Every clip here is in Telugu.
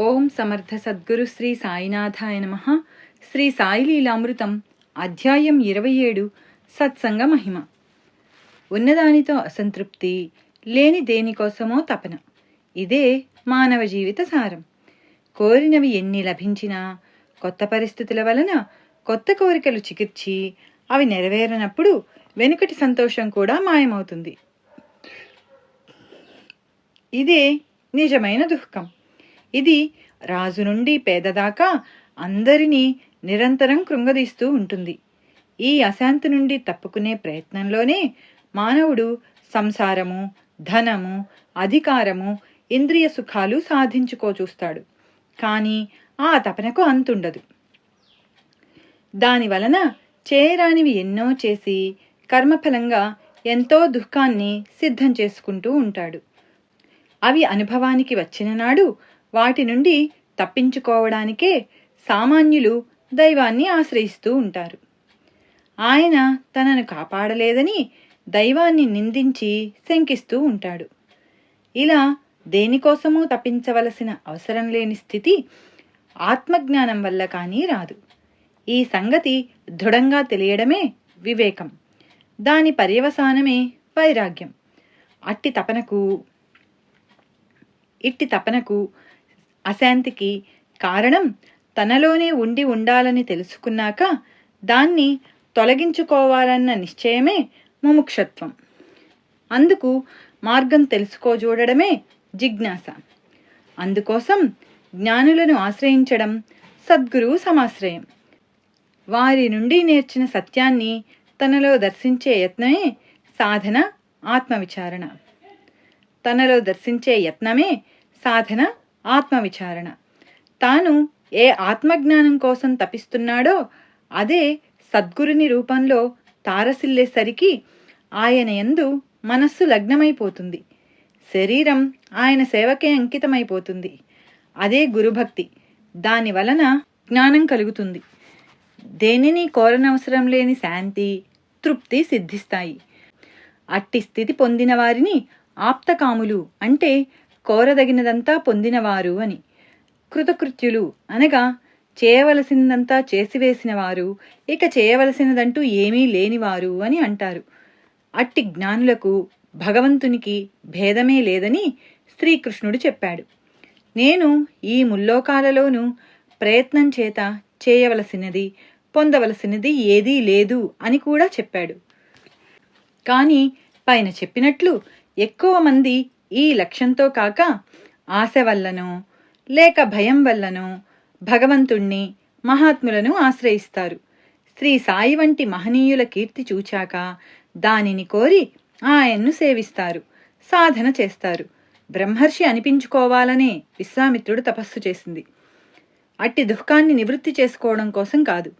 ఓం సమర్థ సద్గురు శ్రీ సాయినాథాయ నమ. శ్రీ సాయి లీలామృతం అధ్యాయం ఇరవై ఏడు సత్సంగ మహిమ. ఉన్నదానితో అసంతృప్తి లేని దేనికోసమో తపన. ఇదే మానవ జీవిత సారం. కోరినవి ఎన్ని లభించినా కొత్త పరిస్థితుల వలన కొత్త కోరికలు చికిర్చి అవి నెరవేరనప్పుడు వెనుకటి సంతోషం కూడా మాయమవుతుంది. ఇదే నిజమైన దుఃఖం. ఇది రాజు నుండి పేదదాకా అందరినీ నిరంతరం కృంగదీస్తూ ఉంటుంది. ఈ అశాంతి నుండి తప్పుకునే ప్రయత్నంలోనే మానవుడు సంసారము ధనము అధికారము ఇంద్రియ సుఖాలు సాధించుకోచూస్తాడు కానీ ఆ తపనకు అంతుండదు. దాని వలన చేయరానివి ఎన్నో చేసి కర్మఫలంగా ఎంతో దుఃఖాన్ని సిద్ధం చేసుకుంటూ ఉంటాడు. అవి అనుభవానికి వచ్చిన నాడు వాటి నుండి తప్పించుకోవడానికే సామాన్యులు దైవాన్ని ఆశ్రయిస్తూ ఉంటారు. ఆయన తనను కాపాడలేదని దైవాన్ని నిందించి శంకిస్తూ ఉంటాడు. ఇలా దేనికోసమూ తప్పించవలసిన అవసరం లేని స్థితి ఆత్మజ్ఞానం వల్ల కానీ రాదు. ఈ సంగతి దృఢంగా తెలియడమే వివేకం. దాని పర్యవసానమే వైరాగ్యం. అట్టి తపనకు ఇట్టి తపనకు అశాంతికి కారణం తనలోనే ఉండి ఉండాలని తెలుసుకున్నాక దాన్ని తొలగించుకోవాలన్న నిశ్చయమే ముముక్షత్వం. అందుకు మార్గం తెలుసుకోజూడడమే జిజ్ఞాస. అందుకోసం జ్ఞానులను ఆశ్రయించడం సద్గురువు సమాశ్రయం. వారి నుండి నేర్చిన సత్యాన్ని తనలో దర్శించే యత్నమే సాధన ఆత్మవిచారణ. తనలో దర్శించే యత్నమే సాధన ఆత్మవిచారణ. తాను ఏ ఆత్మజ్ఞానం కోసం తపిస్తున్నాడో అదే సద్గురుని రూపంలో తారసిల్లేసరికి ఆయన యందు మనస్సు లగ్నమైపోతుంది. శరీరం ఆయన సేవకే అంకితమైపోతుంది. అదే గురుభక్తి. దాని వలన జ్ఞానం కలుగుతుంది. దేనిని కోరనవసరం లేని శాంతి తృప్తి సిద్ధిస్తాయి. అట్టి స్థితి పొందిన వారిని ఆప్తకాములు అంటే కోరదగినదంతా పొందినవారు అని. కృతకృత్యులు అనగా చేయవలసిందంతా చేసివేసినవారు ఇక చేయవలసినదంటూ ఏమీ లేనివారు అని అంటారు. అట్టి జ్ఞానులకు భగవంతునికి భేదమే లేదని శ్రీకృష్ణుడు చెప్పాడు. నేను ఈ ముల్లోకాలలోనూ ప్రయత్నం చేత చేయవలసినది పొందవలసినది ఏదీ లేదు అని కూడా చెప్పాడు. కానీ పైన చెప్పినట్లు ఎక్కువ మంది ఈ లక్ష్యంతో కాక ఆశ వల్లనో లేక భయం వల్లనో భగవంతుణ్ణి మహాత్ములను ఆశ్రయిస్తారు. శ్రీ సాయి వంటి మహనీయుల కీర్తి చూచాక దానిని కోరి ఆయన్ను సేవిస్తారు సాధన చేస్తారు. బ్రహ్మర్షి అనిపించుకోవాలనే విశ్వామిత్రుడు తపస్సు చేసింది. అట్టి దుఃఖాన్ని నివృత్తి చేసుకోవడం కోసం కాదు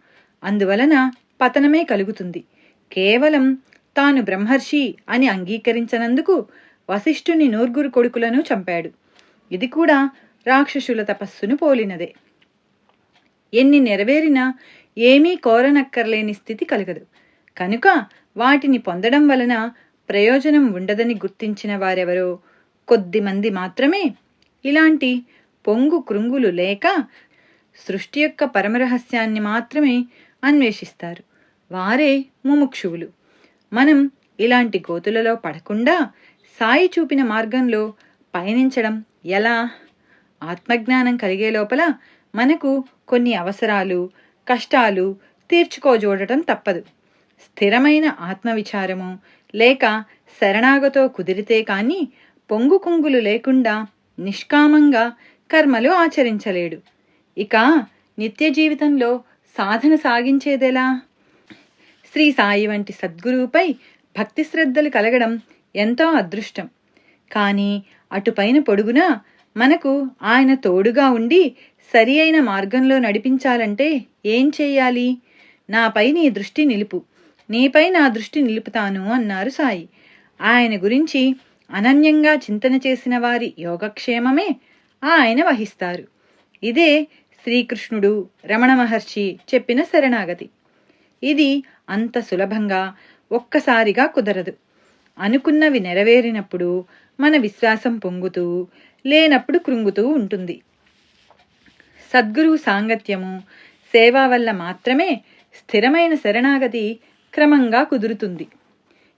అందువలన పతనమే కలుగుతుంది. కేవలం తాను బ్రహ్మర్షి అని అంగీకరించనందుకు వశిష్ఠుని నూర్గురు కొడుకులను చంపాడు. ఇది కూడా రాక్షసుల తపస్సును పోలినదే. ఎన్ని నెరవేరినా ఏమీ కోరనక్కర్లేని స్థితి కలగదు. కనుక వాటిని పొందడం వలన ప్రయోజనం ఉండదని గుర్తించిన వారెవరో కొద్దిమంది మాత్రమే ఇలాంటి పొంగు కృంగులు లేక సృష్టి యొక్క పరమరహస్యాన్ని మాత్రమే అన్వేషిస్తారు. వారే ముముక్షువులు. మనం ఇలాంటి గోతులలో పడకుండా సాయి చూపిన మార్గంలో పయనించడం ఎలా? ఆత్మజ్ఞానం కలిగే లోపల మనకు కొన్ని అవసరాలు కష్టాలు తీర్చుకోజూడటం తప్పదు. స్థిరమైన ఆత్మవిచారము లేక శరణాగతో కుదిరితే కానీ పొంగు కుంగులు లేకుండా నిష్కామంగా కర్మలు ఆచరించలేడు. ఇక నిత్య జీవితంలో సాధన సాగించేదెలా? శ్రీ సాయి వంటి సద్గురువుపై భక్తి శ్రద్ధలు కలగడం ఎంతో అదృష్టం. కానీ అటుపైన పొడుగునా మనకు ఆయన తోడుగా ఉండి సరి అయిన మార్గంలో నడిపించాలంటే ఏం చేయాలి? నాపై నీ దృష్టి నిలుపు. నీపై నా దృష్టి నిలుపుతాను అన్నారు సాయి. ఆయన గురించి అనన్యంగా చింతన చేసిన వారి యోగక్షేమమే ఆయన వహిస్తారు. ఇదే శ్రీకృష్ణుడు రమణ మహర్షి చెప్పిన శరణాగతి. ఇది అంత సులభంగా ఒక్కసారిగా కుదరదు. అనుకున్నవి నెరవేరినప్పుడు మన విశ్వాసం పొంగుతూ లేనప్పుడు కృంగుతూ ఉంటుంది. సద్గురువు సాంగత్యము సేవ వల్ల మాత్రమే స్థిరమైన శరణాగతి క్రమంగా కుదురుతుంది.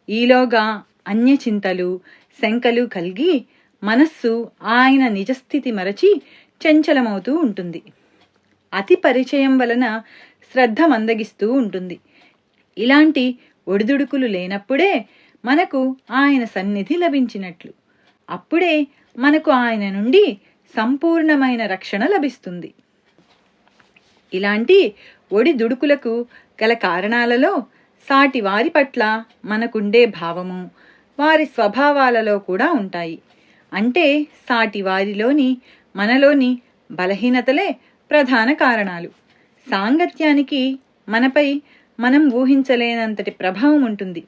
ఈలోగా అన్యచింతలు శంకలు కలిగి మనస్సు ఆయన నిజస్థితి మరచి చంచలమవుతూ ఉంటుంది. అతి పరిచయం వలన శ్రద్ధ మందగిస్తూ ఉంటుంది. ఇలాంటి ఒడిదుడుకులు లేనప్పుడే మనకు ఆయన సన్నిధి లభించినట్లు. అప్పుడే మనకు ఆయన నుండి సంపూర్ణమైన రక్షణ లభిస్తుంది. ఇలాంటి ఒడిదుడుకులకు గల కారణాలలో సాటి వారి పట్ల మనకుండే భావము వారి స్వభావాలలో కూడా ఉంటాయి. అంటే సాటి వారిలోని మనలోని బలహీనతలే ప్రధాన కారణాలు. సాంగత్యానికి మనపై మనం ఊహించలేనంతటి ప్రభావం ఉంటుంది.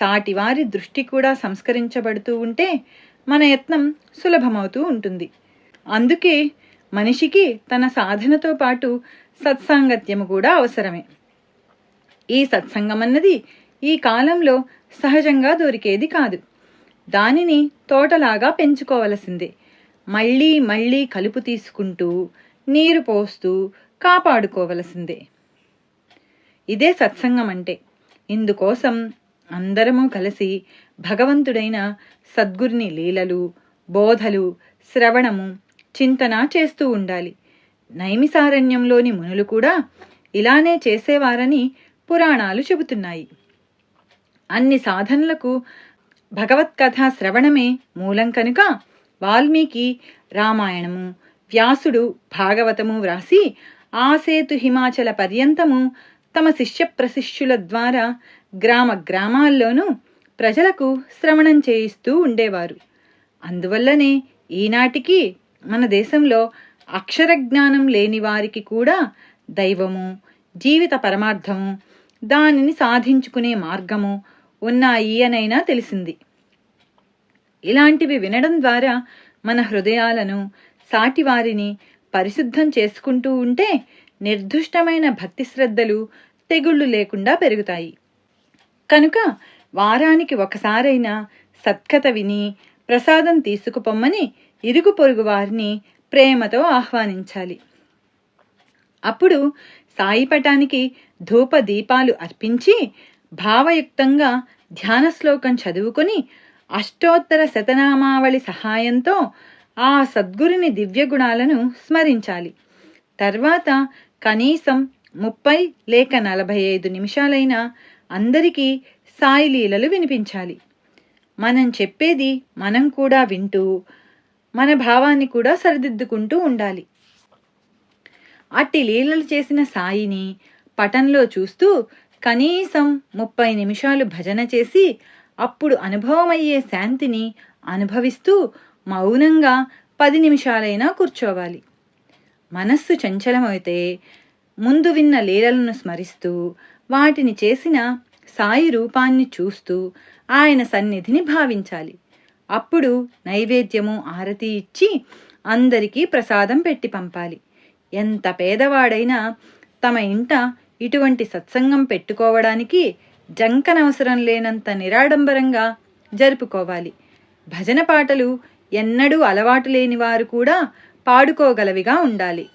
సాటివారి దృష్టి కూడా సంస్కరించబడుతూ ఉంటే మన యత్నం సులభమవుతూ ఉంటుంది. అందుకే మనిషికి తన సాధనతో పాటు సత్సాంగత్యము కూడా అవసరమే. ఈ సత్సంగం అన్నది ఈ కాలంలో సహజంగా దొరికేది కాదు. దానిని తోటలాగా పెంచుకోవలసిందే. మళ్ళీ మళ్ళీ కలుపు తీసుకుంటూ నీరు పోస్తూ కాపాడుకోవలసిందే. ఇదే సత్సంగం అంటే ఇందుకోసం అందరము కలిసి భగవంతుడైన సద్గురుని లీలలు బోధలు శ్రవణము చింతన చేస్తూ ఉండాలి. నైమిసారణ్యంలోని మునులు కూడా ఇలానే చేసేవారని పురాణాలు చెబుతున్నాయి. అన్ని సాధనలకు భగవత్కథ శ్రవణమే మూలం కనుక వాల్మీకి రామాయణము వ్యాసుడు భాగవతము వ్రాసి ఆసేతు హిమాచల పర్యంతము తమ శిష్య ప్రశిష్యుల ద్వారా గ్రామ గ్రామాల్లోనూ ప్రజలకు శ్రవణం చేయిస్తూ ఉండేవారు. అందువల్లనే ఈనాటికి మన దేశంలో అక్షర జ్ఞానం లేని వారికి కూడా దైవము జీవిత పరమార్థము దానిని సాధించుకునే మార్గము ఉన్నాయి అనైనా తెలిసింది. ఇలాంటివి వినడం ద్వారా మన హృదయాలను సాటివారిని పరిశుద్ధం చేసుకుంటూ ఉంటే నిర్దుష్టమైన భక్తి శ్రద్ధలు తెగుళ్ళు లేకుండా పెరుగుతాయి. కనుక వారానికి ఒకసారైనా సత్కథ విని ప్రసాదం తీసుకుపొమ్మని ఇరుగు పొరుగు వారిని ప్రేమతో ఆహ్వానించాలి. అప్పుడు సాయిపటానికి ధూప దీపాలు అర్పించి భావయుక్తంగా ధ్యాన శ్లోకం చదువుకొని అష్టోత్తర శతనామావళి సహాయంతో ఆ సద్గురుని దివ్యగుణాలను స్మరించాలి. తర్వాత కనీసం ముప్పై లేక నలభై ఐదు నిమిషాలైనా అందరికీ సాయి లీలలు వినిపించాలి. మనం చెప్పేది మనం కూడా వింటూ మన భావాన్ని కూడా సరిదిద్దుకుంటూ ఉండాలి. అట్టి లీలలు చేసిన సాయిని పటంలో చూస్తూ కనీసం ముప్పై నిమిషాలు భజన చేసి అప్పుడు అనుభవమయ్యే శాంతిని అనుభవిస్తూ మౌనంగా పది నిమిషాలైనా కూర్చోవాలి. మనస్సు చంచలమైతే ముందు విన్న లీలలను స్మరిస్తూ వాటిని చేసిన సాయి రూపాన్ని చూస్తూ ఆయన సన్నిధిని భావించాలి. అప్పుడు నైవేద్యము ఆరతి ఇచ్చి అందరికీ ప్రసాదం పెట్టి పంపాలి. ఎంత పేదవాడైనా తమ ఇంట ఇటువంటి సత్సంగం పెట్టుకోవడానికి జంకనవసరం లేనంత నిరాడంబరంగా జరుపుకోవాలి. భజన పాటలు ఎన్నడూ అలవాటు లేని వారు కూడా పాడుకోగలవిగా ఉండాలి.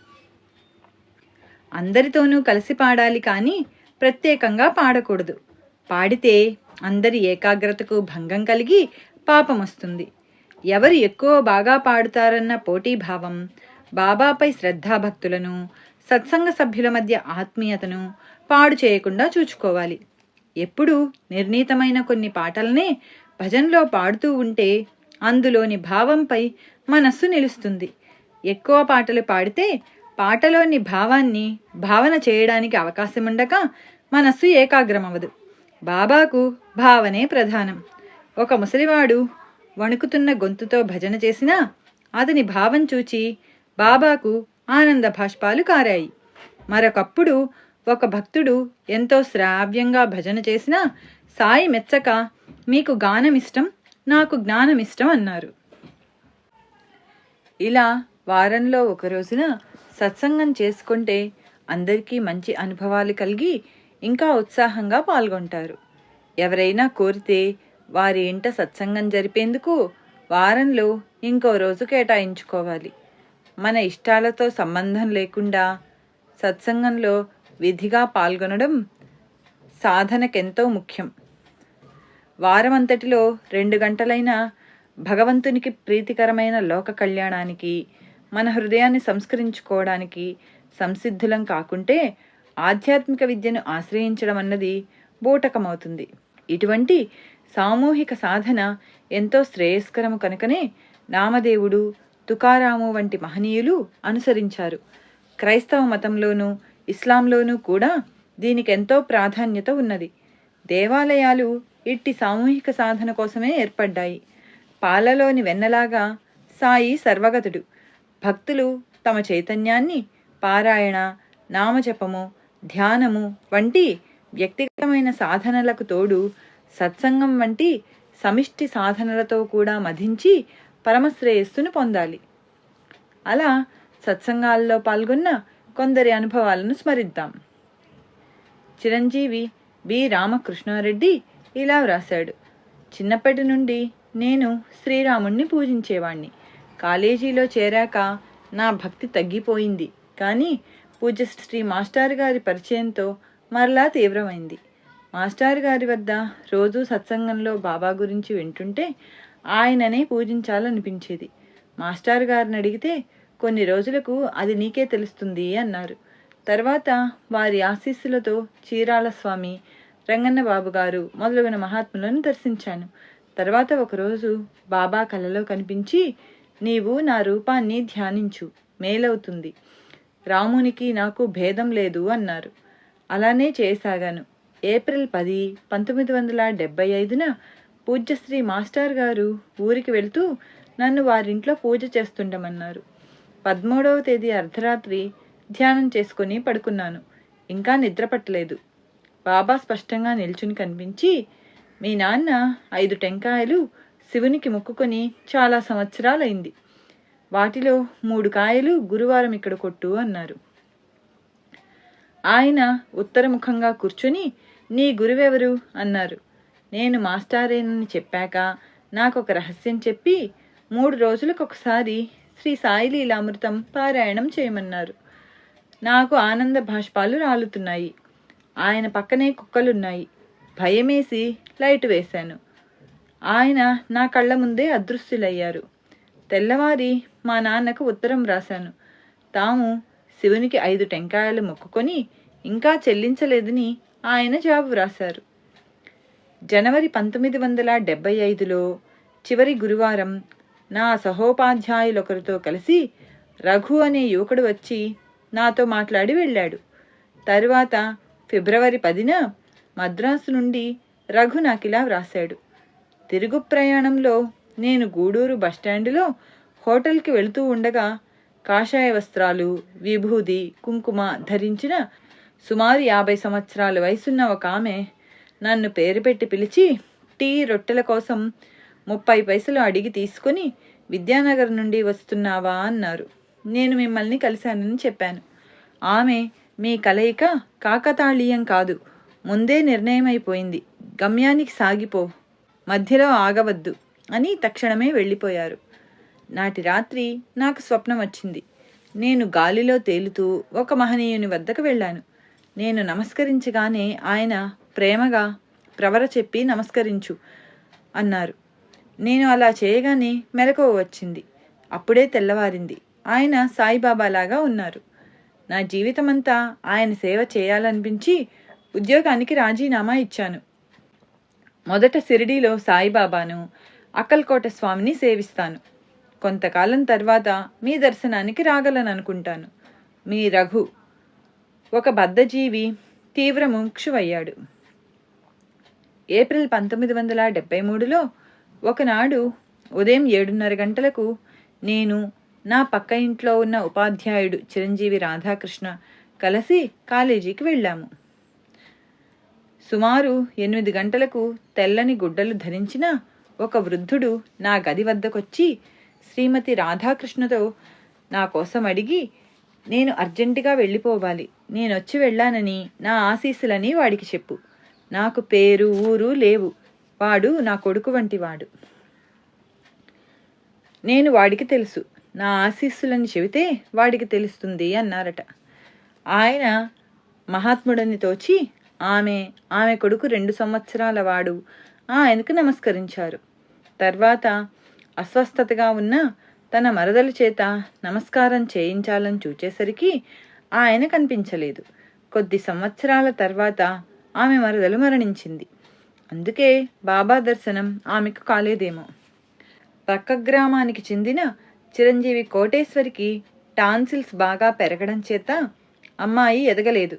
అందరితోనూ కలిసి పాడాలి కానీ ప్రత్యేకంగా పాడకూడదు. పాడితే అందరి ఏకాగ్రతకు భంగం కలిగి పాపం వస్తుంది. ఎవరు ఎక్కువ బాగా పాడుతారన్న పోటీభావం బాబాపై శ్రద్ధాభక్తులను సత్సంగ సభ్యుల మధ్య ఆత్మీయతను పాడు చేయకుండా చూచుకోవాలి. ఎప్పుడూ నిర్ణీతమైన కొన్ని పాటలనే భజనలో పాడుతూ ఉంటే అందులోని భావంపై మనస్సు నిలుస్తుంది. ఎక్కువ పాటలు పాడితే పాటలోని భావాన్ని భావన చేయడానికి అవకాశం ఉండక మనస్సు ఏకాగ్రమవదు బాబాకు భావనే ప్రధానం. ఒక ముసలివాడు వణుకుతున్న గొంతుతో భజన చేసినా అతని భావం చూచి బాబాకు ఆనంద భాష్పాలు కారాయి. మరొకప్పుడు ఒక భక్తుడు ఎంతో శ్రావ్యంగా భజన చేసినా సాయి మెచ్చక మీకు గానమిష్టం నాకు జ్ఞానమిష్టం అన్నారు. ఇలా వారంలో ఒక రోజున సత్సంగం చేసుకుంటే అందరికీ మంచి అనుభవాలు కలిగి ఇంకా ఉత్సాహంగా పాల్గొంటారు. ఎవరైనా కోరితే వారి ఇంట సత్సంగం జరిపేందుకు వారంలో ఇంకో రోజు కేటాయించుకోవాలి. మన ఇష్టాలతో సంబంధం లేకుండా సత్సంగంలో విధిగా పాల్గొనడం సాధనకెంతో ముఖ్యం. వారమంతటిలో రెండు గంటలైనా భగవంతునికి ప్రీతికరమైన లోక కళ్యాణానికి మన హృదయాన్ని సంస్కరించుకోవడానికి సంసిద్ధులం కాకుంటే ఆధ్యాత్మిక విద్యను ఆశ్రయించడం అన్నది బూటకమవుతుంది. ఇటువంటి సామూహిక సాధన ఎంతో శ్రేయస్కరము కనుకనే నామదేవుడు తుకారాము వంటి మహనీయులు అనుసరించారు. క్రైస్తవ మతంలోనూ ఇస్లాంలోనూ కూడా దీనికి ఎంతో ప్రాధాన్యత ఉన్నది. దేవాలయాలు ఇట్టి సామూహిక సాధన కోసమే ఏర్పడ్డాయి. పాలలోని వెన్నలాగా సాయి సర్వగతుడు భక్తులు తమ చైతన్యాన్ని పారాయణ నామజపము ధ్యానము వంటి వ్యక్తిగతమైన సాధనలకు తోడు సత్సంగం వంటి సమిష్టి సాధనలతో కూడా మధించి పరమశ్రేయస్సును పొందాలి. అలా సత్సంగాల్లో పాల్గొన్న కొందరి అనుభవాలను స్మరిద్దాం. చిరంజీవి బి రామకృష్ణారెడ్డి ఇలా వ్రాశాడు. చిన్నప్పటి నుండి నేను శ్రీరాముణ్ణి పూజించేవాణ్ణి. కాలేజీలో చేరాక నా భక్తి తగ్గిపోయింది. కానీ పూజ శ్రీ మాస్టర్ గారి పరిచయంతో మరలా తీవ్రమైంది. మాస్టర్ గారి వద్ద రోజు సత్సంగంలో బాబా గురించి వింటుంటే ఆయననే పూజించాలనిపించేది. మాస్టర్ గారిని అడిగితే కొన్ని రోజులకు అది నీకే తెలుస్తుంది అన్నారు. తర్వాత వారి ఆశీస్సులతో చీరాల స్వామి రంగన్న బాబు గారు మొదలగున మహాత్ములను దర్శించాను. తర్వాత ఒకరోజు బాబా కలలో కనిపించి నీవు నా రూపాన్ని ధ్యానించు. మేలవుతుంది. రామునికి నాకు భేదం లేదు అన్నారు. అలానే చేయసాగాను ఏప్రిల్ పది పంతొమ్మిది వందల డెబ్బై ఐదున పూజ్యశ్రీ మాస్టర్ గారు ఊరికి వెళ్తూ నన్ను వారింట్లో పూజ చేస్తుండమన్నారు. పదమూడవ తేదీ అర్ధరాత్రి ధ్యానం చేసుకుని పడుకున్నాను. ఇంకా నిద్ర పట్టలేదు. బాబా స్పష్టంగా నిల్చుని కనిపించి మీ నాన్న ఐదు టెంకాయలు శివునికి మొక్కుకొని చాలా సంవత్సరాలైంది. వాటిలో మూడు కాయలు గురువారం ఇక్కడ కొట్టు అన్నారు. ఆయన ఉత్తరముఖంగా కూర్చుని నీ గురువెవరు? అన్నారు. నేను మాస్టారేనని చెప్పాక నాకు ఒక రహస్యం చెప్పి మూడు రోజులకు ఒకసారి శ్రీ సాయిలీలామృతం పారాయణం చేయమన్నారు. నాకు ఆనంద భాష్పాలు రాలుతున్నాయి. ఆయన పక్కనే కుక్కలున్నాయి. భయమేసి లైట్ వేశాను. ఆయన నా కళ్ళ ముందే అదృశ్యులయ్యారు. తెల్లవారి మా నాన్నకు ఉత్తరం రాశాను. తాము శివునికి ఐదు టెంకాయలు మొక్కుకొని ఇంకా చెల్లించలేదని ఆయన జవాబు వ్రాశారు. జనవరి పంతొమ్మిది వందల డెబ్బై ఐదులో చివరి గురువారం నా సహోపాధ్యాయులొకరితో కలిసి రఘు అనే యువకుడు వచ్చి నాతో మాట్లాడి వెళ్ళాడు. తరువాత ఫిబ్రవరి పదిన మద్రాసు నుండి రఘు నాకిలా వ్రాశాడు. తిరుగు ప్రయాణంలో నేను గూడూరు బస్టాండులో హోటల్కి వెళుతూ ఉండగా కాషాయ వస్త్రాలు విభూది కుంకుమ ధరించిన సుమారు యాభై సంవత్సరాల వయసున్న ఒక ఆమె నన్ను పేరు పెట్టి పిలిచి టీ రొట్టెల కోసం ముప్పై పైసలు అడిగి తీసుకుని విద్యానగర్ నుండి వస్తున్నావా అన్నారు. నేను మిమ్మల్ని కలిశానని చెప్పాను. ఆమె మీ కలయిక కాకతాళీయం కాదు ముందే నిర్ణయమైపోయింది. గమ్యానికి సాగిపో. మధ్యలో ఆగవద్దు అని తక్షణమే వెళ్ళిపోయారు. నాటి రాత్రి నాకు స్వప్నం వచ్చింది. నేను గాలిలో తేలుతూ ఒక మహనీయుని వద్దకు వెళ్ళాను. నేను నమస్కరించగానే ఆయన ప్రేమగా ప్రవర చెప్పి నమస్కరించు అన్నారు. నేను అలా చేయగానే మెలకువ వచ్చింది. అప్పుడే తెల్లవారింది. ఆయన సాయిబాబా లాగా ఉన్నారు. నా జీవితమంతా ఆయన సేవ చేయాలనిపించి ఉద్యోగానికి రాజీనామా ఇచ్చాను. మొదట సిరిడీలో సాయిబాబాను అక్కల్కోట స్వామిని సేవిస్తాను. కొంతకాలం తర్వాత మీ దర్శనానికి రాగలననుకుంటాను. మీ రఘు ఒక బద్ధజీవి తీవ్ర ముముక్షువయ్యాడు. ఏప్రిల్ పంతొమ్మిది వందల డెబ్బై మూడులో ఒకనాడు ఉదయం ఏడున్నర గంటలకు నేను నా పక్క ఇంట్లో ఉన్న ఉపాధ్యాయుడు చిరంజీవి రాధాకృష్ణ కలిసి కాలేజీకి వెళ్ళాము. సుమారు ఎనిమిది గంటలకు తెల్లని గుడ్డలు ధరించిన ఒక వృద్ధుడు నా గది వద్దకొచ్చి శ్రీమతి రాధాకృష్ణతో నా కోసం అడిగి నేను అర్జెంటుగా వెళ్ళిపోవాలి. నేను వచ్చి వెళ్ళానని నా ఆశీస్సులని వాడికి చెప్పు. నాకు పేరు ఊరు లేవు. వాడు నా కొడుకు వంటివాడు నేను వాడికి తెలుసు. నా ఆశీస్సులని చెబితే వాడికి తెలుస్తుంది అన్నారట. ఆయన మహాత్ముడని తోచి ఆమె ఆమె కొడుకు రెండు సంవత్సరాల వాడు. ఆయనకు నమస్కరించారు? తర్వాత అస్వస్థతగా ఉన్న తన మరదల చేత నమస్కారం చేయించాలని చూచేసరికి ఆయన కనిపించలేదు. కొద్ది సంవత్సరాల తర్వాత ఆమె మరదలు మరణించింది. అందుకే బాబా దర్శనం ఆమెకు కాలేదేమో. పక్క గ్రామానికి చెందిన చిరంజీవి కోటేశ్వరికి టాన్సిల్స్ బాగా పెరగడం చేత అమ్మాయి ఎదగలేదు.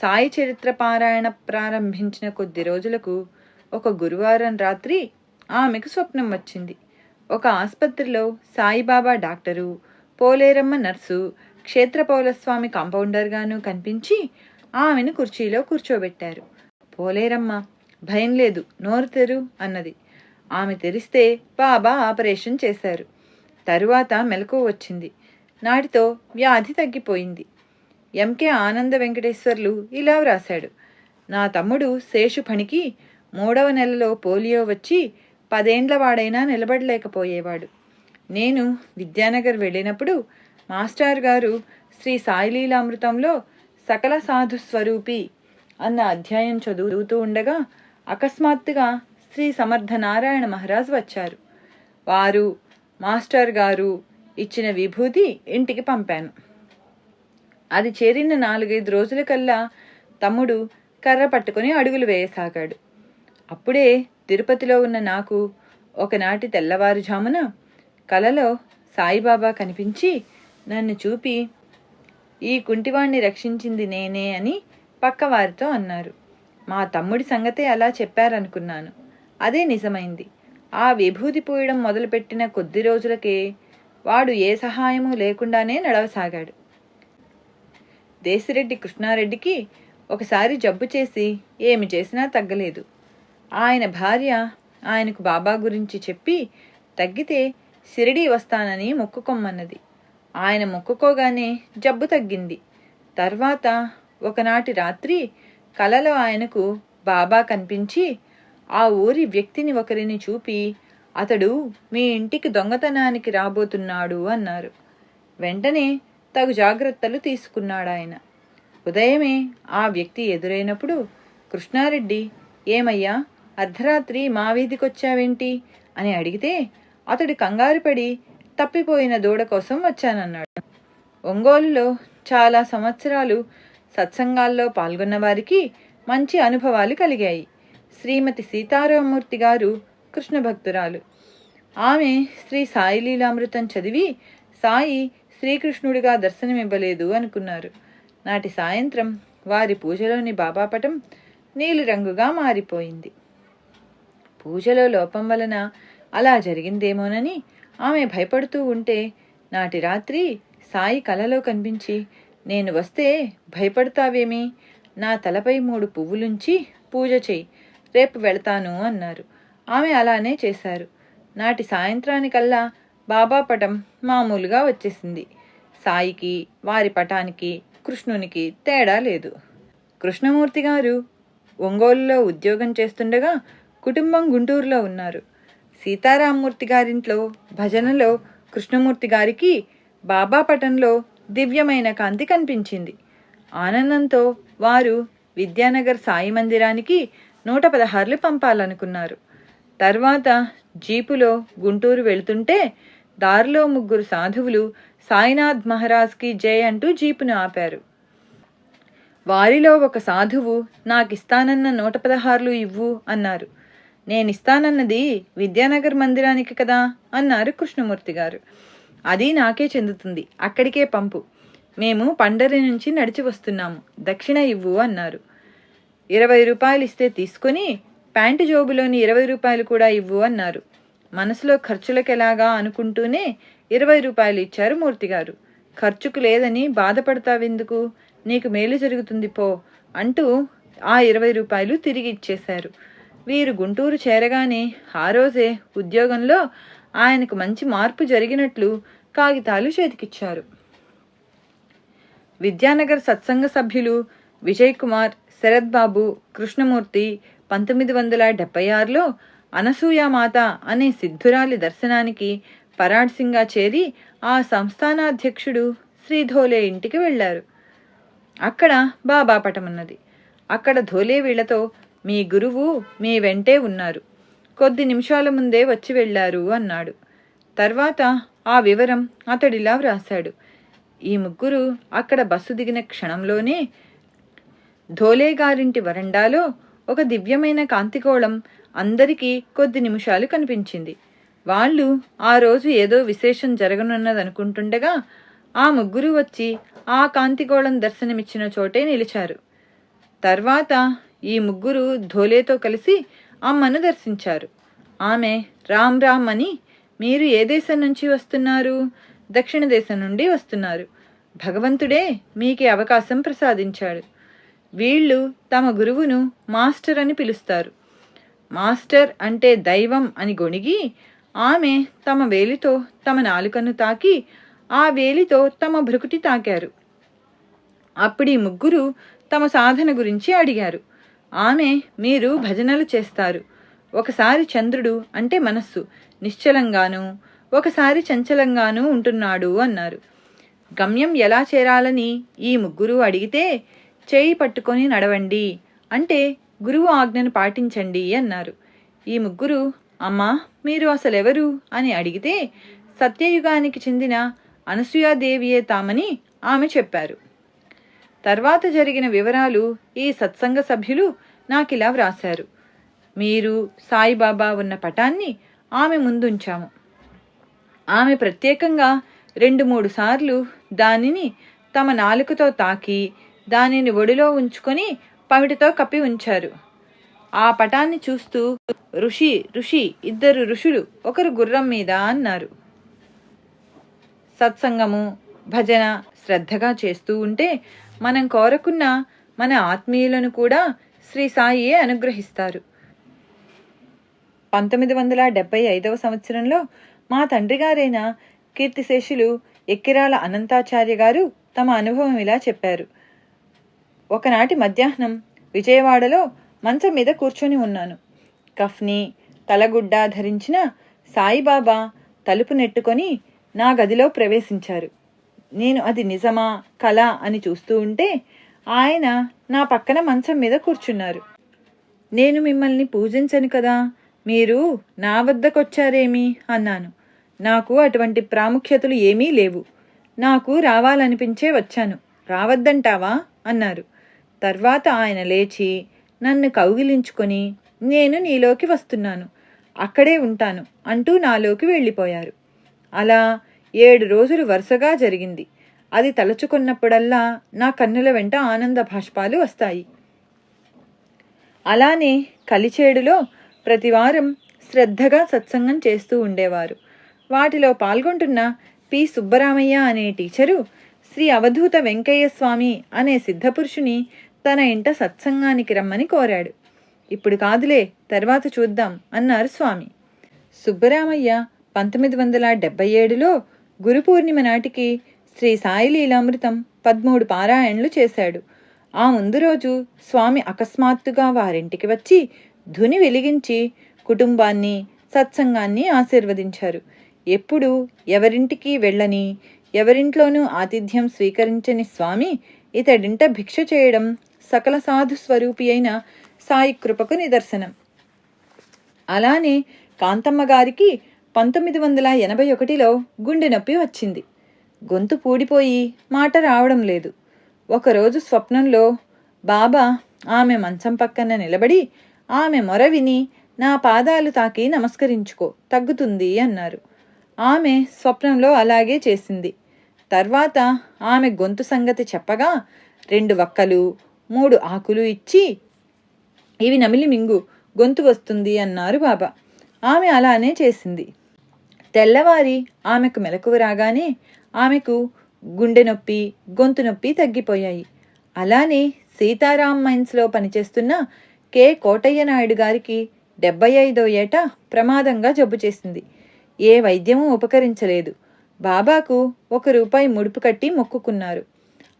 సాయి చరిత్ర పారాయణ ప్రారంభించిన కొద్ది రోజులకు ఒక గురువారం రాత్రి ఆమెకు స్వప్నం వచ్చింది. ఒక ఆసుపత్రిలో సాయిబాబా డాక్టరు పోలేరమ్మ నర్సు క్షేత్రపౌలస్వామి కాంపౌండర్గాను కనిపించి ఆమెను కుర్చీలో కూర్చోబెట్టారు. పోలేరమ్మ భయం లేదు నోరు తెరు అన్నది. ఆమె తెరిస్తే బాబా ఆపరేషన్ చేశారు. తరువాత మెలకు వచ్చింది. నాటితో వ్యాధి తగ్గిపోయింది. ఎంకే ఆనంద వెంకటేశ్వర్లు ఇలా వ్రాశాడు. నా తమ్ముడు శేషు పనికి మూడవ నెలలో పోలియో వచ్చి పదేండ్ల వాడైనా నిలబడలేకపోయేవాడు. నేను విద్యానగర్ వెళ్ళినప్పుడు మాస్టర్ గారు శ్రీ సాయిలీలామృతంలో సకల సాధు స్వరూపి అన్న అధ్యాయం చదువుతూ ఉండగా అకస్మాత్తుగా శ్రీ సమర్థ నారాయణ మహారాజ్ వచ్చారు. వారు మాస్టర్ గారు ఇచ్చిన విభూతి ఇంటికి పంపాను. అది చేరిన నాలుగైదు రోజులకల్లా తమ్ముడు కర్ర పట్టుకొని అడుగులు వేయసాగాడు. అప్పుడే తిరుపతిలో ఉన్న నాకు ఒకనాటి తెల్లవారుజామున కలలో సాయిబాబా కనిపించి నన్ను చూపి ఈ కుంటివాణ్ణి రక్షించింది నేనే అని పక్కవారితో అన్నారు. మా తమ్ముడి సంగతే అలా చెప్పారనుకున్నాను. అదే నిజమైంది. ఆ విభూతి పూయడం మొదలుపెట్టిన కొద్ది రోజులకే వాడు ఏ సహాయము లేకుండానే నడవసాగాడు. దేశిరెడ్డి కృష్ణారెడ్డికి ఒకసారి జబ్బు చేసి ఏమి చేసినా తగ్గలేదు. ఆయన భార్య ఆయనకు బాబా గురించి చెప్పి తగ్గితే షిరిడీ వస్తానని మొక్కుకొమ్మన్నది. ఆయన మొక్కుకోగానే జబ్బు తగ్గింది. తర్వాత ఒకనాటి రాత్రి కలలో ఆయనకు బాబా కనిపించి ఆ ఊరి వ్యక్తిని ఒకరిని చూపి అతడు మీ ఇంటికి దొంగతనానికి రాబోతున్నాడు అన్నారు. వెంటనే తగు జాగ్రత్తలు తీసుకున్నాడాయన. ఉదయమే ఆ వ్యక్తి ఎదురైనప్పుడు కృష్ణారెడ్డి ఏమయ్యా? అర్ధరాత్రి మా వీధికొచ్చావేంటి? అని అడిగితే అతడు కంగారుపడి తప్పిపోయిన దూడ కోసం వచ్చానన్నాడు. ఒంగోలులో చాలా సంవత్సరాలు సత్సంగాల్లో పాల్గొన్న వారికి మంచి అనుభవాలు కలిగాయి. శ్రీమతి సీతారామూర్తి గారు కృష్ణ భక్తురాలు ఆమె శ్రీ సాయి లీలామృతం చదివి సాయి శ్రీకృష్ణుడిగా దర్శనమివ్వలేదు అనుకున్నారు. నాటి సాయంత్రం వారి పూజలోని బాబా పటం నీలిరంగుగా మారిపోయింది. పూజలో లోపం వలన అలా జరిగిందేమోనని ఆమె భయపడుతూ ఉంటే నాటి రాత్రి సాయి కలలో కనిపించి నేను వస్తే భయపడతావేమి? నా తలపై మూడు పువ్వులుంచి పూజ చెయ్యి రేపు వెళతాను అన్నారు. ఆమె అలానే చేశారు. నాటి సాయంత్రానికల్లా బాబా పటం మామూలుగా వచ్చేసింది. సాయికి వారి పటానికి కృష్ణునికి తేడా లేదు. కృష్ణమూర్తి గారు ఒంగోలులో ఉద్యోగం చేస్తుండగా కుటుంబం గుంటూరులో ఉన్నారు. సీతారామూర్తి గారింట్లో భజనలో కృష్ణమూర్తి గారికి బాబా పటంలో దివ్యమైన కాంతి కనిపించింది. ఆనందంతో వారు విద్యానగర్ సాయి మందిరానికి నూట పదహారులు పంపాలనుకున్నారు. తర్వాత జీపులో గుంటూరు వెళుతుంటే దారిలో ముగ్గురు సాధువులు సాయినాథ్ మహారాజ్కి జై అంటూ జీపును ఆపారు. వారిలో ఒక సాధువు నాకిస్తానన్న నూట పదహారులు ఇవ్వు అన్నారు. నేనిస్తానన్నది విద్యానగర్ మందిరానికి కదా అన్నారు కృష్ణమూర్తి గారు. అది నాకే చెందుతుంది అక్కడికే పంపు. మేము పండరి నుంచి నడిచి వస్తున్నాము దక్షిణ ఇవ్వు అన్నారు. ఇరవై రూపాయలు ఇస్తే తీసుకొని ప్యాంటు జోబులోని ఇరవై రూపాయలు కూడా ఇవ్వు అన్నారు. మనసులో ఖర్చులకు ఎలాగా అనుకుంటూనే ఇరవై రూపాయలు ఇచ్చారు మూర్తిగారు ఖర్చుకు లేదని బాధపడతావెందుకు? నీకు మేలు జరుగుతుంది పో అంటూ ఆ ఇరవై రూపాయలు తిరిగి ఇచ్చేశారు. వీరు గుంటూరు చేరగానే ఆ రోజే ఉద్యోగంలో ఆయనకు మంచి మార్పు జరిగినట్లు కాగితాలు చేతికిచ్చారు. విద్యానగర్ సత్సంగ సభ్యులు విజయ్ కుమార్ శరత్ బాబు కృష్ణమూర్తి పంతొమ్మిది వందల డెబ్బై ఆరులో అనసూయామాత అనే సిద్ధురాలి దర్శనానికి పరాడ్సింగా చేరి ఆ సంస్థానాధ్యక్షుడు శ్రీధోలే ఇంటికి వెళ్ళారు. అక్కడ బాబా పటమున్నది. అక్కడ ధోలే వీళ్ళతో మీ గురువు మీ వెంటే ఉన్నారు. కొద్ది నిమిషాల ముందే వచ్చి వెళ్ళారు అన్నాడు. తర్వాత ఆ వివరం అతడిలా వ్రాశాడు. ఈ ముగ్గురు అక్కడ బస్సు దిగిన క్షణంలోనే ధోలే గారింటి వరండాలో ఒక దివ్యమైన కాంతికోళం అందరికీ కొద్ది నిమిషాలు కనిపించింది. వాళ్ళు ఆ రోజు ఏదో విశేషం జరగనున్నదనుకుంటుండగా ఆ ముగ్గురు వచ్చి ఆ కాంతిగోళం దర్శనమిచ్చిన చోటే నిలిచారు. తర్వాత ఈ ముగ్గురు ధోలేతో కలిసి అమ్మను దర్శించారు. ఆమె రామ్ రామ్ అని మీరు ఏ దేశం నుంచి వస్తున్నారు? దక్షిణ దేశం నుండి వస్తున్నారు. భగవంతుడే మీకే అవకాశం ప్రసాదించాడు. వీళ్ళు తమ గురువును మాస్టర్ అని పిలుస్తారు. మాస్టర్ అంటే దైవం అని గొణిగి ఆమె తమ వేలితో తమ నాలుకను తాకి ఆ వేలితో తమ భృకుటి తాకారు. అప్పుడీ ముగ్గురు తమ సాధన గురించి అడిగారు. ఆమె మీరు భజనలు చేస్తారు. ఒకసారి చంద్రుడు అంటే మనస్సు నిశ్చలంగాను ఒకసారి చంచలంగాను ఉంటున్నాడు అన్నారు. గమ్యం ఎలా చేరాలని ఈ ముగ్గురు అడిగితే చేయి పట్టుకొని నడవండి అంటే గురువు ఆజ్ఞను పాటించండి అన్నారు. ఈ ముగ్గురు అమ్మా మీరు అసలెవరు? అని అడిగితే సత్యయుగానికి చెందిన అనసూయాదేవియే తామని ఆమె చెప్పారు. తర్వాత జరిగిన వివరాలు ఈ సత్సంగ సభ్యులు నాకిలా వ్రాశారు. మీరు సాయిబాబా ఉన్న పటాన్ని ఆమె ముందుంచాము. ఆమె ప్రత్యేకంగా రెండు మూడు సార్లు దానిని తమ నాలుకతో తాకి దానిని ఒడిలో ఉంచుకొని పమిటితో కప్పి ఉంచారు. ఆ పటాన్ని చూస్తూ ఋషి ఋషి ఇద్దరు ఋషులు ఒకరు గుర్రం మీద అన్నారు. సత్సంగము భజన శ్రద్ధగా చేస్తూ ఉంటే మనం కోరకున్న మన ఆత్మీయులను కూడా శ్రీ సాయియే అనుగ్రహిస్తారు. పంతొమ్మిది వందల డెబ్బై ఐదవ సంవత్సరంలో మా తండ్రి గారైన కీర్తిశేషులు ఎక్కిరాల అనంతాచార్య గారు తమ అనుభవం ఇలా చెప్పారు. ఒకనాటి మధ్యాహ్నం విజయవాడలో మంచం మీద కూర్చొని ఉన్నాను. కఫ్ని తలగుడ్డ ధరించిన సాయిబాబా తలుపు నెట్టుకొని నా గదిలో ప్రవేశించారు. నేను అది నిజమా కళ అని చూస్తూ ఉంటే ఆయన నా పక్కన మంచం మీద కూర్చున్నారు. నేను మిమ్మల్ని పూజించను కదా మీరు నా వద్దకొచ్చారేమి అన్నాను. నాకు అటువంటి ప్రాముఖ్యతలు ఏమీ లేవు. నాకు రావాలనిపించే వచ్చాను. రావద్దంటావా? అన్నారు. తర్వాత ఆయన లేచి నన్ను కౌగిలించుకొని నేను నీలోకి వస్తున్నాను అక్కడే ఉంటాను అంటూ నాలోకి వెళ్ళిపోయారు. అలా ఏడు రోజులు వరుసగా జరిగింది. అది తలుచుకున్నప్పుడల్లా నా కన్నుల వెంట ఆనంద భాష్పాలు వస్తాయి. అలానే కలిచేడులో ప్రతివారం శ్రద్ధగా సత్సంగం చేస్తూ ఉండేవారు. వాటిలో పాల్గొంటున్న పి. సుబ్బరామయ్య అనే టీచరు శ్రీ అవధూత వెంకయ్య స్వామి అనే సిద్ధపురుషుని తన ఇంట సత్సంగానికి రమ్మని కోరాడు. ఇప్పుడు కాదులే తర్వాత చూద్దాం అన్నారు స్వామి. సుబ్బరామయ్య పంతొమ్మిది వందల డెబ్బై ఏడులో గురు పూర్ణిమ నాటికి శ్రీ సాయి లీలామృతం పదమూడు పారాయణలు చేశాడు. ఆ ముందు రోజు స్వామి అకస్మాత్తుగా వారింటికి వచ్చి ధుని వెలిగించి కుటుంబాన్ని సత్సంగాన్ని ఆశీర్వదించారు. ఎప్పుడు ఎవరింటికి వెళ్ళని ఎవరింట్లోనూ ఆతిథ్యం స్వీకరించని స్వామి ఇతడింట భిక్ష చేయడం సకల సాధు స్వరూపి అయిన సాయి కృపకు నిదర్శనం. అలానే కాంతమ్మ గారికి పంతొమ్మిది వందల ఎనభై ఒకటిలో గుండె నొప్పి వచ్చింది. గొంతు పూడిపోయి మాట రావడం లేదు. ఒకరోజు స్వప్నంలో బాబా ఆమె మంచం పక్కన నిలబడి ఆమె మొర విని నా పాదాలు తాకి నమస్కరించుకో తగ్గుతుంది అన్నారు. ఆమె స్వప్నంలో అలాగే చేసింది. తర్వాత ఆమె గొంతు సంగతి చెప్పగా రెండు వక్కలు మూడు ఆకులు ఇచ్చి ఇవి నమిలి మింగు గొంతు వస్తుంది అన్నారు బాబా. ఆమె అలానే చేసింది. తెల్లవారి ఆమెకు మెలకువ రాగానే ఆమెకు గుండె నొప్పి గొంతు నొప్పి తగ్గిపోయాయి. అలానే సీతారాం మైన్స్లో పనిచేస్తున్న కె. కోటయ్య నాయుడు గారికి డెబ్బై ఐదో ఏట ప్రమాదంగా జబ్బు చేసింది. ఏ వైద్యమూ ఉపకరించలేదు. బాబాకు ఒక రూపాయి ముడుపు కట్టి మొక్కుకున్నారు.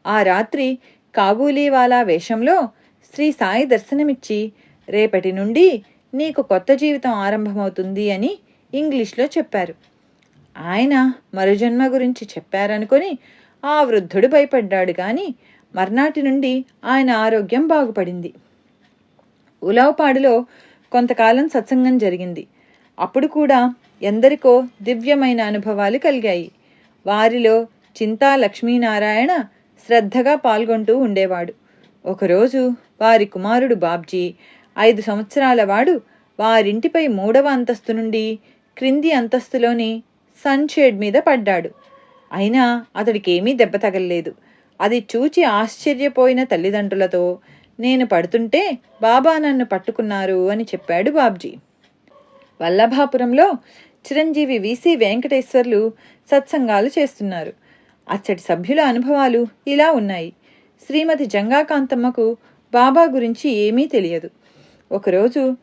ఆ రాత్రి కాబూలీవాలా వేషంలో శ్రీ సాయి దర్శనమిచ్చి రేపటి నుండి నీకు కొత్త జీవితం ఆరంభమవుతుంది అని ఇంగ్లీష్లో చెప్పారు. ఆయన మరుజన్మ గురించి చెప్పారనుకొని ఆ వృద్ధుడు భయపడ్డాడు కానీ మర్నాటి నుండి ఆయన ఆరోగ్యం బాగుపడింది. ఉలవపాడులో కొంతకాలం సత్సంగం జరిగింది. అప్పుడు కూడా ఎందరికో దివ్యమైన అనుభవాలు కలిగాయి. వారిలో చింతా లక్ష్మీనారాయణ శ్రద్ధగా పాల్గొంటూ ఉండేవాడు. ఒకరోజు వారి కుమారుడు బాబ్జీ ఐదు సంవత్సరాల వాడు వారింటిపై మూడవ అంతస్తు నుండి క్రింది అంతస్తులోని సన్షేడ్ మీద పడ్డాడు. అయినా అతడికేమీ దెబ్బ తగలలేదు. అది చూచి ఆశ్చర్యపోయిన తల్లిదండ్రులతో నేను పడుతుంటే బాబా నన్ను పట్టుకున్నారు అని చెప్పాడు బాబ్జీ. వల్లభాపురంలో చిరంజీవి విసి వెంకటేశ్వర్లు సత్సంగాలు చేస్తున్నారు. అచ్చటి సభ్యుల అనుభవాలు ఇలా ఉన్నాయి. శ్రీమతి జంగాకాంతమ్మకు బాబా గురించి ఏమీ తెలియదు. ఒకరోజు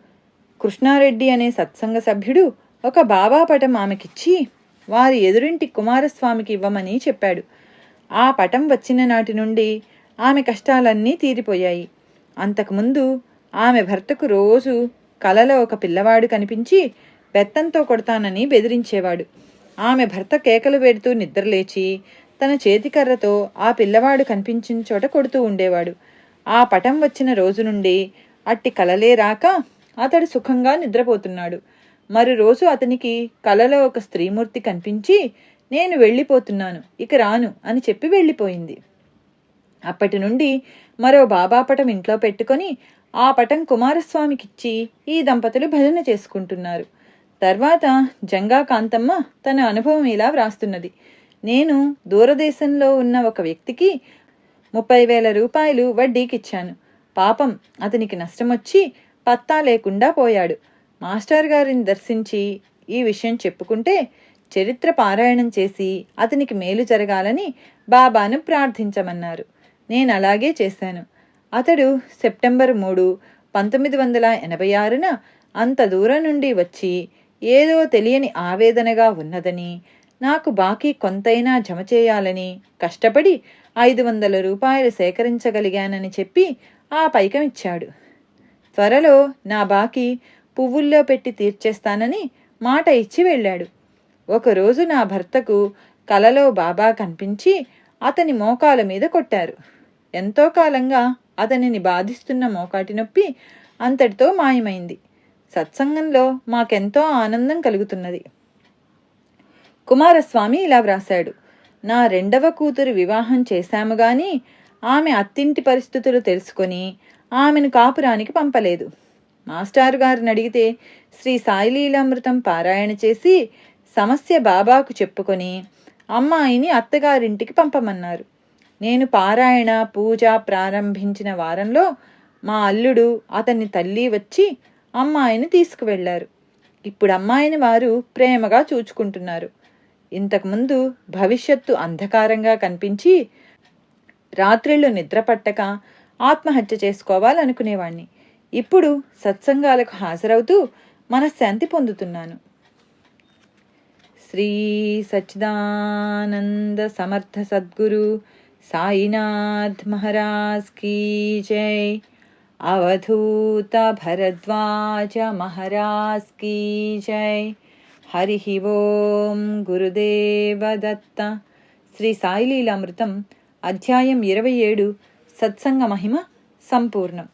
కృష్ణారెడ్డి అనే సత్సంగ సభ్యుడు ఒక బాబా పటం ఆమెకిచ్చి వారి ఎదురింటి కుమారస్వామికి ఇవ్వమని చెప్పాడు. ఆ పటం వచ్చిన నాటి నుండి ఆమె కష్టాలన్నీ తీరిపోయాయి. అంతకుముందు ఆమె భర్తకు రోజు కలలో ఒక పిల్లవాడు కనిపించి బెత్తంతో కొడతానని బెదిరించేవాడు. ఆమె భర్త కేకలు పెడుతూ నిద్రలేచి తన చేతికర్రతో ఆ పిల్లవాడు కనిపించిన చోట కొడుతూ ఉండేవాడు. ఆ పటం వచ్చిన రోజు నుండి అట్టి కలలే రాక అతడు సుఖంగా నిద్రపోతున్నాడు. మరో రోజు అతనికి కలలో ఒక స్త్రీమూర్తి కనిపించి నేను వెళ్ళిపోతున్నాను ఇక రాను అని చెప్పి వెళ్ళిపోయింది. అప్పటి నుండి మరో బాబా పటం ఇంట్లో పెట్టుకొని ఆ పటం కుమారస్వామికిచ్చి ఈ దంపతులు భజన చేసుకుంటున్నారు. తర్వాత జంగా కాంతమ్మ తన అనుభవం ఇలా వ్రాస్తున్నది. నేను దూరదేశంలో ఉన్న ఒక వ్యక్తికి ముప్పై వేల రూపాయలు వడ్డీకిచ్చాను. పాపం అతనికి నష్టమొచ్చి పత్తా లేకుండా పోయాడు. మాస్టర్ గారిని దర్శించి ఈ విషయం చెప్పుకుంటే చరిత్ర పారాయణం చేసి అతనికి మేలు జరగాలని బాబాను ప్రార్థించమన్నారు. నేను అలాగే చేశాను. అతడు సెప్టెంబర్ మూడు పంతొమ్మిది వందల ఎనభై ఆరున అంత దూరం నుండి వచ్చి ఏదో తెలియని ఆవేదనగా ఉన్నదని నాకు బాకీ కొంతైనా జమ చేయాలని కష్టపడి ఐదు వందల రూపాయలు సేకరించగలిగానని చెప్పి ఆ పైకం ఇచ్చాడు. త్వరలో నా బాకీ పువ్వుల్లో పెట్టి తీర్చేస్తానని మాట ఇచ్చి వెళ్ళాడు. ఒకరోజు నా భర్తకు కలలో బాబా కనిపించి అతని మోకాల మీద కొట్టారు. ఎంతో కాలంగా అతనిని బాధిస్తున్న మోకాటి నొప్పి అంతటితో మాయమైంది. సత్సంగంలో మాకెంతో ఆనందం కలుగుతున్నది. కుమారస్వామి ఇలా వ్రాశాడు. నా రెండవ కూతురు వివాహం చేశాము గాని ఆమె అత్తింటి పరిస్థితులు తెలుసుకొని ఆమెను కాపురానికి పంపలేదు. మాస్టారు గారిని అడిగితే శ్రీ సాయిలీలామృతం పారాయణ చేసి సమస్య బాబాకు చెప్పుకొని అమ్మాయిని అత్తగారింటికి పంపమన్నారు. నేను పారాయణ పూజ ప్రారంభించిన వారంలో మా అల్లుడు అతన్ని తల్లి వచ్చి అమ్మాయిని తీసుకువెళ్ళారు. ఇప్పుడు అమ్మాయిని వారు ప్రేమగా చూచుకుంటున్నారు. ఇంతకుముందు భవిష్యత్తు అంధకారంగా కనిపించి రాత్రిళ్ళు నిద్రపట్టక ఆత్మహత్య చేసుకోవాలనుకునేవాణ్ణి. ఇప్పుడు సత్సంగాలకు హాజరవుతూ మనశ్శాంతి పొందుతున్నాను. శ్రీ సచ్చిదానంద సమర్థ సద్గురు సాయినాథ్ మహారాజ్ కీ జై. అవధూత భరద్వాజ మహారాజ్ కీ జై. హరి ఓం గురుదేవదత్త శ్రీ సాయిలీలామృతం అధ్యాయం ఇరవై ఏడు సత్సంగ మహిమ సంపూర్ణం